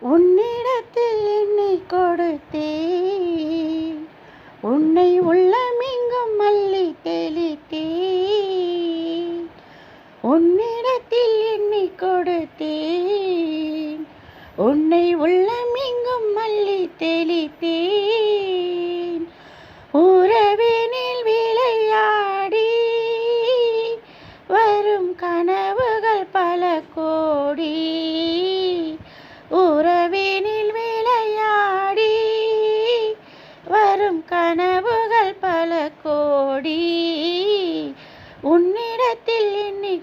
உன்னிடத்தில் என்னை கொடுத்தே உன்னை உள்ளமெங்கும் மல்லி தெளித்தே உன்னிடத்தில் என்னை கொடுத்தேன். உன்னை உள்ளமெங்கும் மல்லி தெளித்தேன். உறவினில் விளையாடி வரும் கனவுகள் பல கோடி.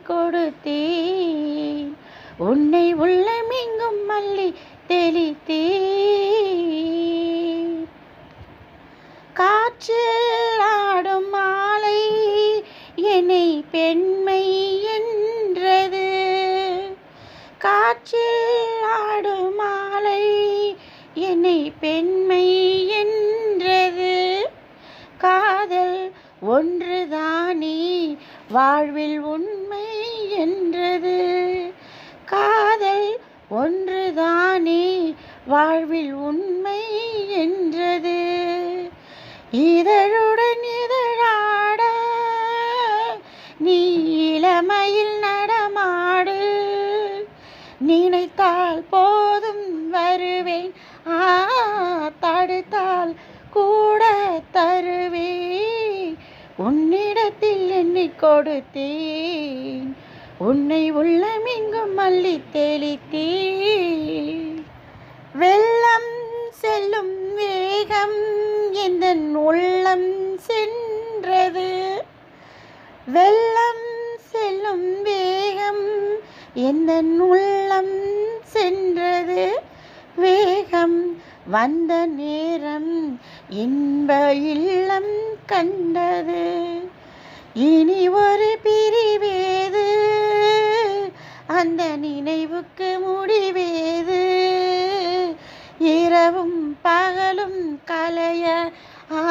கொடுத்தேன் உன்னை உள்ளமெங்கும் மல்லி தெளித்தே காற்றில் ஆடும் மாலை என்னை பெண்மை என்றது. காற்றில் ஆடும் மாலை என்னை பெண்மை என்றது. காதல் ஒன்றுதானே வாழ்வில் உன் வாழ்வில் உண்மை என்றது. இதழுடன் இதழாட நீ இளமையில் நடமாடு. நினைத்தால் போதும் வருவேன். ஆ தடுத்தால் கூட தருவேன். உன்னிடத்தில் எண்ணி கொடுத்தேன். உன்னை உள்ளமெங்கும் மல்லி தெளித்தேன். செல்லும் வேகம் எந்த உள்ளம் சென்றது? வெள்ளம் செல்லும் வேகம் எந்த உள்ளம் சென்றது? வேகம் வந்த நேரம் இன்ப இல்லம் கண்டது. இனி ஒரு பிரிவேது அந்த நினைவுக்கு முடிவேது. இரவும் பகலும் கலைய ஆ